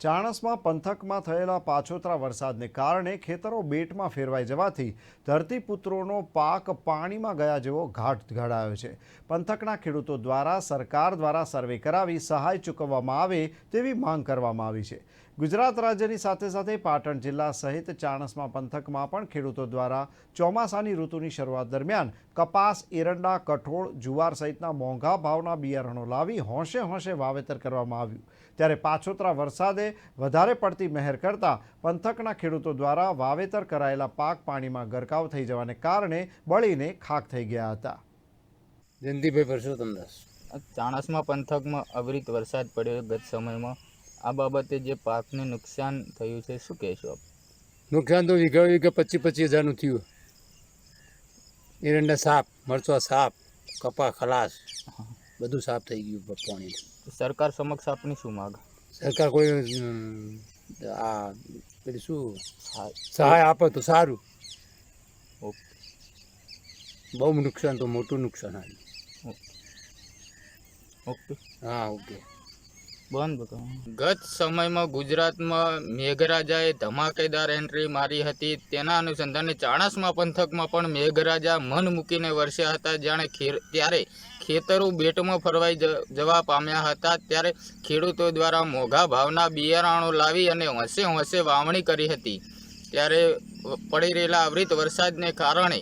ચાણસમાં પંથકમાં થયેલા પાછોતરા વરસાદને કારણે ખેતરો બેટમાં ફેરવાઈ જવાથી ધરતીપુત્રોનો પાક પાણીમાં ગયા જેવો ઘાટ ઘડાયો છે. પંથકના ખેડૂતો દ્વારા સરકાર દ્વારા સર્વે કરાવી સહાય ચૂકવવામાં આવે તેવી માંગ કરવામાં આવી છે. ગુજરાત રાજ્યની સાથે સાથે પાટણ જિલ્લા સહિત ચાણસમાં પંથકમાં પણ ખેડૂતો દ્વારા ચોમાસાની ઋતુની શરૂઆત દરમિયાન કપાસ, એરંડા, કઠોળ, જુવાર સહિતના મોંઘા ભાવના બિયારણો લાવી હોંશે હોંશે વાવેતર કરવામાં આવ્યું. ત્યારે પાછોતરા વરસાદે વધારે પડતી મહેર કરતા પંથકના ખેડૂતો દ્વારા વાવેતર કરાયેલા પાક પાણીમાં ગરકાવ થઈ જવાને કારણે બળીને ખાક થઈ ગયા હતા. જયંતિભાઈ પરસોત્તમ દાસ ચાણસમાં પંથકમાં અવિરત વરસાદ પડ્યો ગત સમયમાં. આ બાબતે જે પાકને નુકસાન થયું છે શું કહેશો આપ? નુકસાન તો વીઘા વીઘા પચીસ પચીસ હજારનું થયું. એરંડા સાપ મરચા સાપ કપા ખલાસ બધું સાફ થઈ ગયું પાણી સરકાર સમક્ષ આપની શું માગ? સરકાર કોઈ આ પેલી શું? સહાય આપે તો સારું. ઓકે. બહુ નુકસાન તો મોટું નુકસાન આવ્યું ઓકે. હા ઓકે. ગત સમયમાં ગુજરાતમાં મેઘરાજાએ ધમાકેદાર એન્ટ્રી મારી હતી. તેના અનુસંધાને ચાણસમા પંથકમાં પણ મેઘરાજા મન મૂકીને વરસ્યા હતા. જાણે ત્યારે ખેતરો બેટમાં ફરવાઈ જવા પામ્યા હતા. ત્યારે ખેડૂતો દ્વારા મોઘા ભાવના બિયારણો લાવી અને હોંશે હોંશે વાવણી કરી હતી. ત્યારે પડી રહેલા અવિરત વરસાદને કારણે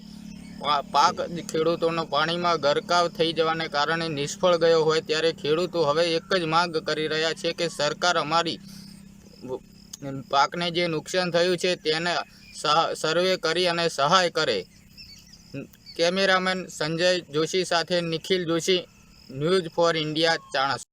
પાક ખેડૂતોનો પાણીમાં ગરકાવ થઈ જવાને કારણે નિષ્ફળ ગયો હોય ત્યારે ખેડૂતો હવે એક જ માંગ કરી રહ્યા છે કે સરકાર અમારી પાકને જે નુકસાન થયું છે તેને સર્વે કરી અને સહાય કરે. કેમેરામેન સંજય જોશી સાથે Nikhil Joshi, news for India, ચાણસ.